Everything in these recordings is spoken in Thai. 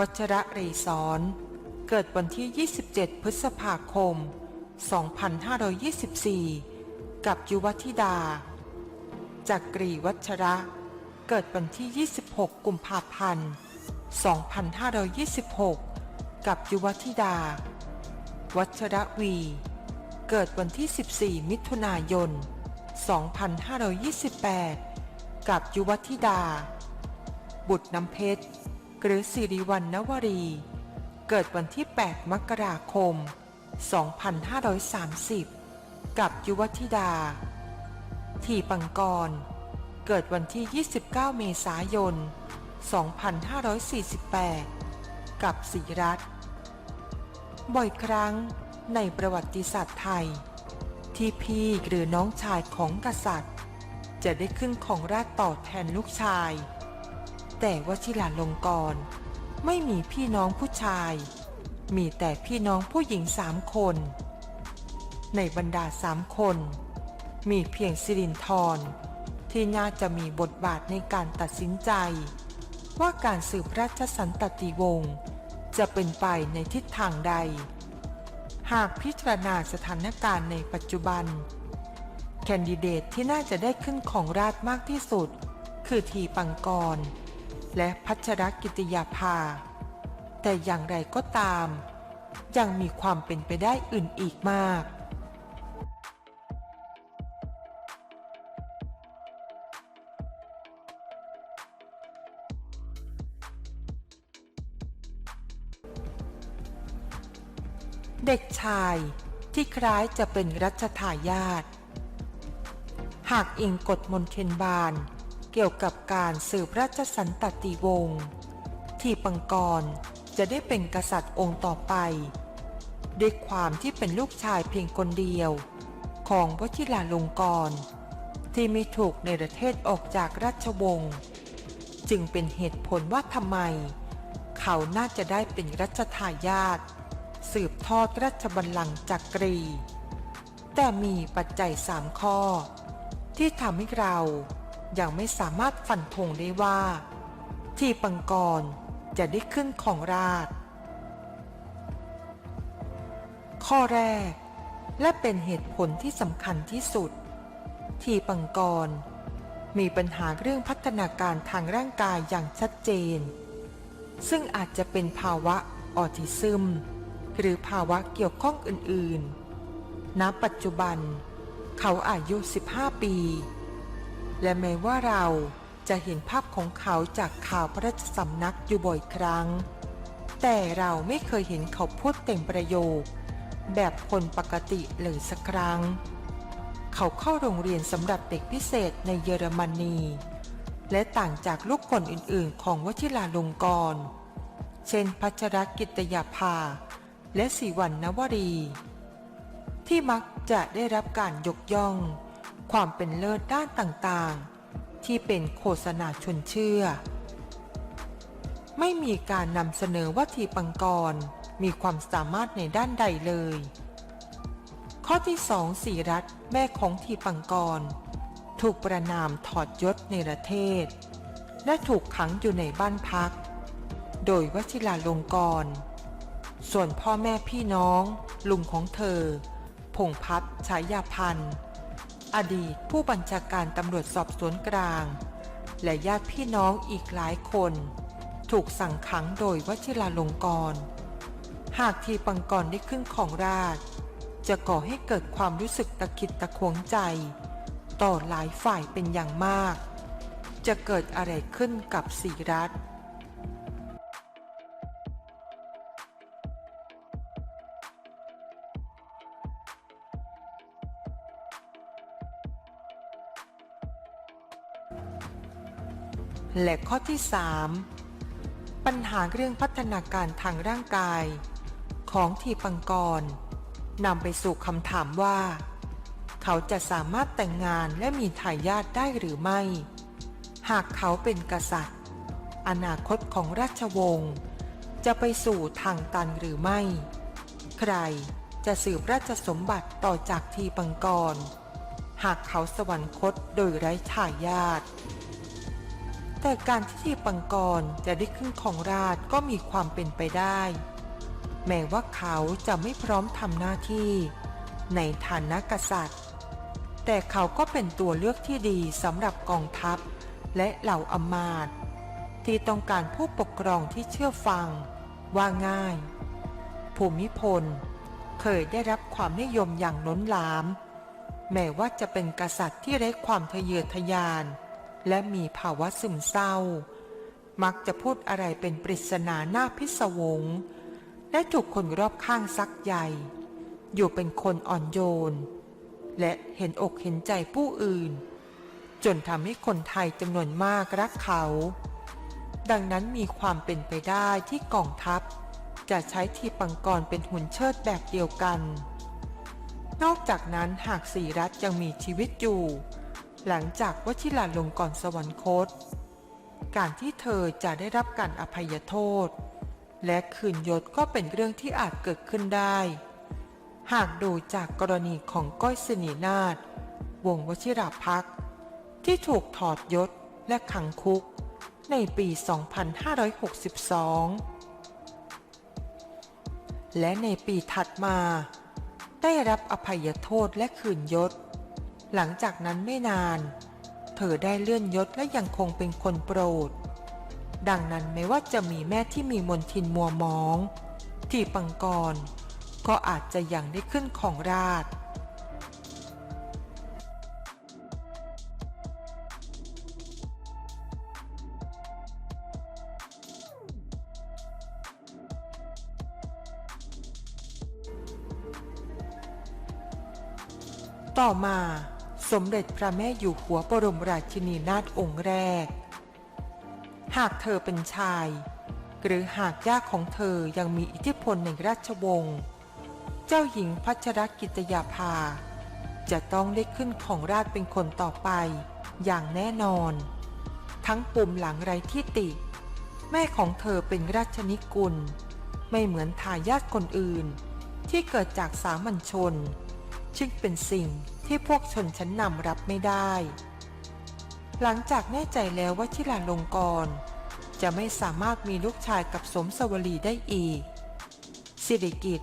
วัชระเรศรเกิดวันที่ 27 พฤษภาคม 2524 กับยุวธิดา จากกรีวัชระ เกิดวันที่ 26 กุมภาพันธ์ 2526 กับยุวธิดา วัชระวี เกิดวันที่ 14 มิถุนายน 2528 กับยุวธิดา บุตรน้ำเพชร หรือสิริวัณณวรี เกิดวันที่ 8 มกราคม 2530 กับยุวธิดา ทีปังกร เกิดวันที่ 29 เมษายน 2548 กับศรีรัตน์บ่อยครั้งในประวัติศาสตร์ไทย ที่พี่หรือน้องชายของกษัตริย์ จะได้ขึ้นของราชต่อแทนลูกชาย แต่วชิราลงกรณ์ไม่มีพี่น้องผู้ชาย มีแต่พี่น้องผู้หญิงสามคน ในบรรดาสามคน มีเพียงสิรินทรที่น่าจะมีบทบาทในการตัดสินใจ ว่าการสืบราชสันตติวงศ์จะเป็นไปในทิศทางใด หากพิจารณาสถานการณ์ในปัจจุบัน แคนดิเดตที่น่าจะได้ขึ้นของราชมากที่สุด คือทีปังกร และพัชรกิติยาภา แต่อย่างไรก็ตาม ยังมีความเป็นไปได้อื่นอีกมาก เด็กชายที่คล้ายจะเป็นรัชทายาทหากอิงกฎมนเทียนบาน เกี่ยวกับการสืบราชสันตติวงศ์ที่ปังกรจะได้เป็นกษัตริย์องค์ต่อไป ด้วยความที่เป็นลูกชายเพียงคนเดียว ของวชิราลงกรณ์ที่ไม่ถูกในประเทศออกจากราชวงศ์จึงเป็นเหตุผลว่าทำไม เขาน่าจะได้เป็นรัชทายาทสืบทอดราชบัลลังก์จากกรี แต่มีปัจจัยสามข้อ ที่ทำให้เรา ยังไม่สามารถฟันธงได้ว่า ที่ปังกรจะได้ขึ้นของราช ข้อแรก และเป็นเหตุผลที่สำคัญที่สุด ที่ปังกรมีปัญหาเรื่องพัฒนาการทางร่างกายอย่างชัดเจน ซึ่งอาจจะเป็นภาวะออทิซึม หรือภาวะเกี่ยวข้องอื่น ๆ ณ ปัจจุบัน เขาอายุ 15 ปี และแม้ว่าเราจะเห็นภาพของเขาจากข่าวพระราชสำนักอยู่บ่อยครั้ง แต่เราไม่เคยเห็นเขาพูดเต็มประโยค แบบคนปกติเลยสักครั้ง เขาเข้าโรงเรียนสำหรับเด็กพิเศษในเยอรมนี และต่างจากลูกคนอื่นๆ ของวชิราลงกรณ์ เช่นพัชรกิตยาภา และสีวันนวรี ที่มักจะได้รับการยกย่อง ความเป็นเลิศด้านต่างๆ ที่เป็นโฆษณาชวนเชื่อ ไม่มีการนำเสนอว่าทีปังกรมีความสามารถในด้านใดเลย ข้อที่สองสีรัตน์แม่ของทีปังกร ถูกประนามถอดยศในประเทศ และถูกขังอยู่ในบ้านพัก โดยวชิราลงกรณ์ส่วนพ่อแม่พี่น้อง ลุงของเธอ พงพัฒน์ฉายาพันธ์ อดีตผู้บัญชาการตำรวจสอบสวนกลาง และญาติพี่น้องอีกหลายคน ถูกสั่งขังโดยวชิราลงกรณ์หากทีปังกรได้ขึ้นของราช จะก่อให้เกิดความรู้สึกตะขิดตะขวงใจ ต่อหลายฝ่ายเป็นอย่างมาก จะเกิดอะไรขึ้นกับสีรัฐ และข้อที่ 3 ปัญหาเรื่องพัฒนาการทางร่างกาย ของทีปังกรนำไปสู่คำถามว่า เขาจะสามารถแต่งงานและมีทายาทได้หรือไม่ หากเขาเป็นกษัตริย์ อนาคตของราชวงศ์จะไปสู่ทางตันหรือไม่ ใครจะสืบราชสมบัติต่อจากทีปังกร หากเขาสวรรคตโดยไร้ทายาท แต่การที่ทีปังกรจะได้ขึ้นของราชก็มีความเป็นไปได้ แม้ว่าเขาจะไม่พร้อมทำหน้าที่ ในฐานะกษัตริย์ แต่เขาก็เป็นตัวเลือกที่ดีสำหรับกองทัพ และเหล่าอมาตย์ที่ต้องการผู้ปกครองที่เชื่อฟัง ว่าง่าย ภูมิพล เคยได้รับความนิยมอย่างล้นหลาม แม้ว่าจะเป็นกษัตริย์ที่ไร้ความทะเยอทะยาน และมีภาวะซึมเศร้า มักจะพูดอะไรเป็นปริศนาหน้าพิศวง และถูกคนรอบข้างซักใหญ่อยู่เป็นคนอ่อนโยน และเห็นอกเห็นใจผู้อื่น จนทำให้คนไทยจำนวนมากรักเขา ดังนั้นมีความเป็นไปได้ที่กองทัพ จะใช้ทีปังกรเป็นหุ่นเชิดแบบเดียวกัน นอกจากนั้นหากสีรัฐยังมีชีวิตอยู่ หลังจากวชิราลงกรณ์สวรรคต การที่เธอจะได้รับการอภัยโทษ และคืนยศก็เป็นเรื่องที่อาจเกิดขึ้นได้ หากดูจากกรณีของก้อยสนีนาฏวงวชิราพักที่ถูกถอดยศและขังคุกในปี 2562 และในปีถัดมา ได้รับอภัยโทษและคืนยศ หลังจากนั้นไม่นาน เธอได้เลื่อนยศและยังคงเป็นคนโปรด ดังนั้นไม่ว่าจะมีแม่ที่มีมนทินมัวมอง ที่ปังกร ก็อาจจะยังได้ขึ้นของราชต่อมา สมเด็จพระแม่อยู่หัวบรมราชินีนาถองค์แรก หากเธอเป็นชาย หรือหากย่าของเธอยังมีอิทธิพลในราชวงศ์ เจ้าหญิงพัชรกิตยาภา จะต้องได้ขึ้นของราชเป็นคนต่อไป อย่างแน่นอน ทั้งปุ่มหลังไรที่ติ แม่ของเธอเป็นราชนิกุล ไม่เหมือนทายาทคนอื่น ที่เกิดจากสามัญชน ซึ่งเป็นสิ่งที่พวกชนชั้นนำรับไม่ได้ หลังจากแน่ใจแล้วว่าชิลาลงกร จะไม่สามารถมีลูกชายกับสมสวลีได้อีก สิริกิต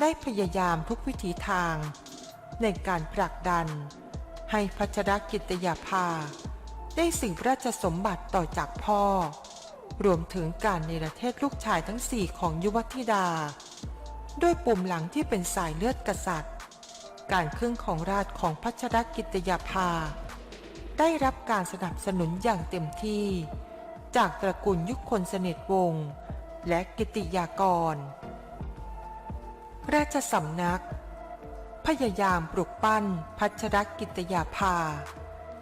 ได้พยายามทุกวิถีทาง ในการผลักดัน ให้พัชรกิตยาภา ได้สิ่งราชสมบัติต่อจากพ่อ รวมถึงการเนประเทศลูกชายทั้งสี่ของยุวธิดา ด้วยปุ่มหลังที่เป็นสายเลือดกษัตริย์ การเครื่งของราชของพัชรกิตยาภา ได้รับการสนับสนุนอย่างเต็มที่ จากตระกูลยุคคนเสนิทวงศ์และกิติยากร ราชสำนัก พยายามปลุกปั้นพัชรกิตยาภา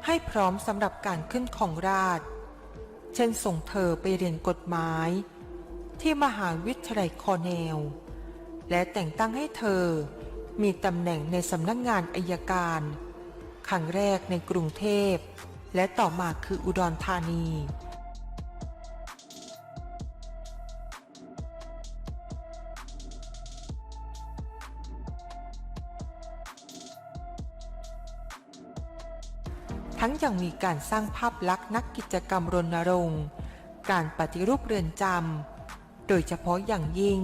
ให้พร้อมสำหรับการขึ้นของราช เช่นส่งเธอไปเรียนกฎหมาย ที่มหาวิทยาลัยคอร์เนล และแต่งตั้งให้เธอ มีตำแหน่งในสำนักงานอายการ ครั้งแรกในกรุงเทพ และต่อมาคืออุดรธานี ทั้งยังมีการสร้างภาพลักษณ์นักกิจกรรมรณรงค์การปฏิรูปเรือนจำ โดยเฉพาะอย่างยิ่ง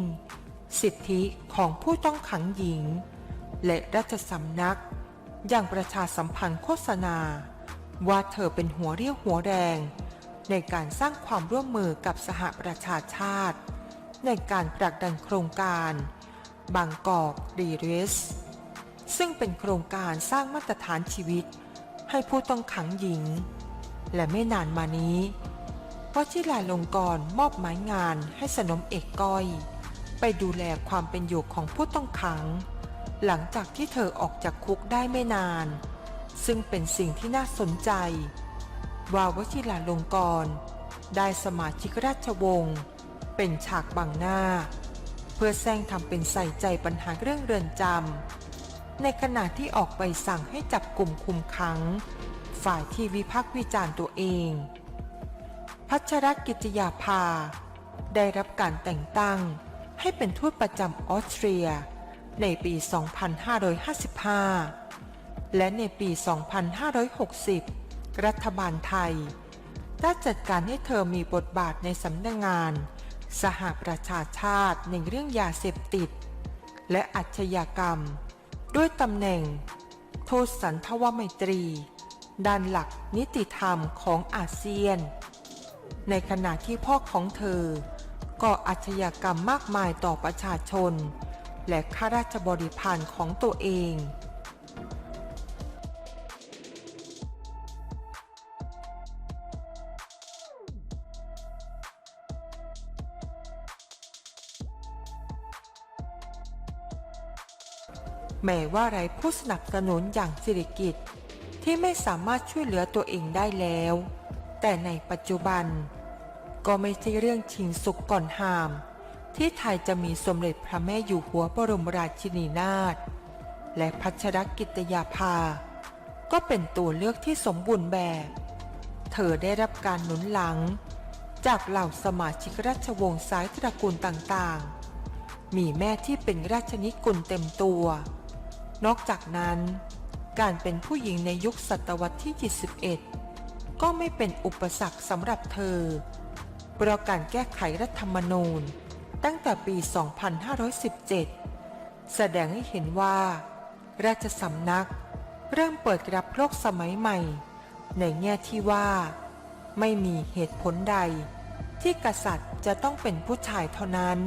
สิทธิของผู้ต้องขังหญิง และราชสำนัก อย่างประชาสัมพันธ์โฆษณา ว่าเธอเป็นหัวเรี่ยวหัวแรง ในการสร้างความร่วมมือกับสหประชาชาติ ในการผลักดันโครงการบางกอกรีเรสซึ่งเป็นโครงการสร้างมาตรฐานชีวิต ให้ผู้ต้องขังหญิง และไม่นานมานี้วชิราลงกรมอบหมายงานให้สนมเอกก้อย ไปดูแลความเป็นอยู่ของผู้ต้องขัง หลังจากที่เธอออกจากคุกได้ไม่นาน ซึ่งเป็นสิ่งที่น่าสนใจ ว่าวชิราลงกร ได้สมาชิกราชวงศ์เป็นฉากบังหน้า เพื่อแซงทำเป็นใส่ใจปัญหาเรื่องเรือนจำในขณะที่ออกไปสั่งให้จับกลุ่มคุมขัง ฝ่ายที่วิพากษ์วิจารณ์ตัวเอง พัชรกิจยาภา ได้รับการแต่งตั้งให้เป็นทูตประจำออสเตรีย ในปี 2555 และในปี 2560 รัฐบาลไทย ได้จัดการให้เธอมีบทบาทในสำนักงาน สหประชาชาติในเรื่องยาเสพติด และอาชญากรรม ด้วยตำแหน่ง โทษสันทวไมตรี ด้านหลักนิติธรรมของอาเซียน ในขณะที่พ่อของเธอก่ออาชญากรรมมากมายต่อประชาชน และข้าราชบริพารของตัวเอง แม้ว่าไร้ผู้สนับสนุนอย่างสิริกิตที่ไม่สามารถช่วยเหลือตัวเองได้แล้ว แต่ในปัจจุบัน ก็ไม่ใช่เรื่องชิงสุกก่อนหาม ที่ไทยจะมีสมเด็จพระแม่อยู่หัวบรมราชินีนาถและพัชรกิตยาภา ก็เป็นตัวเลือกที่สมบูรณ์แบบ เธอได้รับการหนุนหลัง จากเหล่าสมาชิกราชวงศ์สายตระกูลต่างๆ มีแม่ที่เป็นราชนิกุลเต็มตัว นอกจากนั้น การเป็นผู้หญิงในยุคศตวรรษที่ 21 ก็ไม่เป็นอุปสรรคสำหรับเธอเพราะการแก้ไขรัฐธรรมนูญ ตั้งแต่ปี 2517 แสดงให้เห็นว่า ราชสำนักเริ่มเปิดรับโลกสมัยใหม่ ในแง่ที่ว่า ไม่มีเหตุผลใด ที่กษัตริย์จะต้องเป็นผู้ชายเท่านั้น